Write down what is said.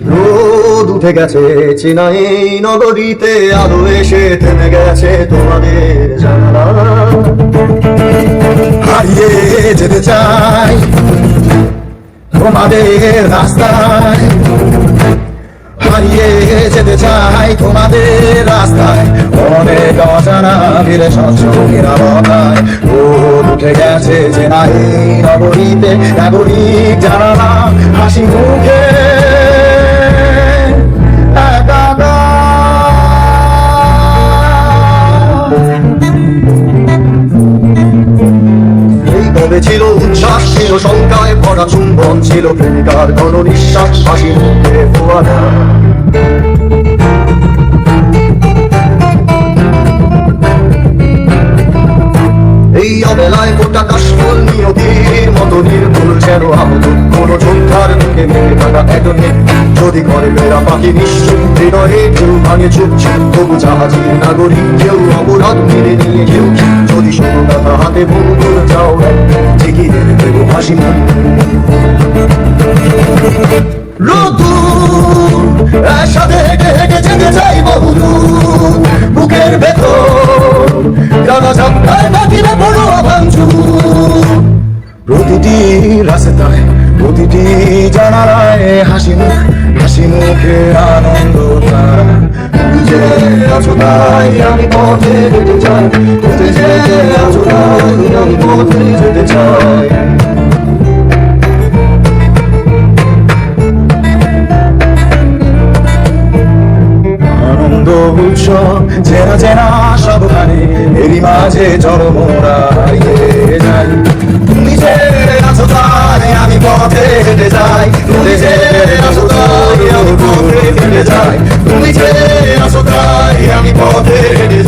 রোদ উঠে গেছে, চিনাই নগরীতে আলো এসে থেমে গেছে তোমাদের জানালা। হারিয়ে যেতে চাই তোমাদের রাস্তায়। হারিয়ে যেতে চাই তোমাদের রাস্তায়। অনেক অজানা ফিরে স্বচ্ছ নিরাপত্তায়। রোদ উঠে গেছে যে নাই নগরীতে নাগরিক জানালা, হাসি মুখে উচ্ছ্বাস ছিল, শঙ্কায় ভরা চুম্বন ছিল, প্রেমিকার গণ নিঃশ্বাস হাসি মুখে ফোয়ারা। এই অবেলায় গোটা কাশফুল নিয়তির মতো নির্ভুল যেন আহত কোন যোদ্ধার মুখে একনে যদি করে মেরা পাখি নিশ্চুপ, হৃদয়ে কেউ ভাঙে চুপ তবু জাহাজের নাগরিক কেউ অপরাধ দেবে হাসি মুখ রোদুর একসাথে হেঁটে হেঁটে যেতে চাই বহুদূর। বুকের ভেতর জানা ঝাপটায় বাকিরা বড় ভাঙচুর। প্রতিটি রাস্তায়, প্রতিটি জানালায় হাসি মুখ হাসি মুখে আনন্দ তারা। যে আছো তাই আমি আনন্দ উৎসব চেনা চেনা সবখানে এরই মাঝে চরমোরা হারিয়ে যাই। তাই আমি পথে হেঁটে যাই। তুমি যে তাই আমি পথে হেঁটে যাই। তুমি যে আছো তাই আমি পথে হেঁটে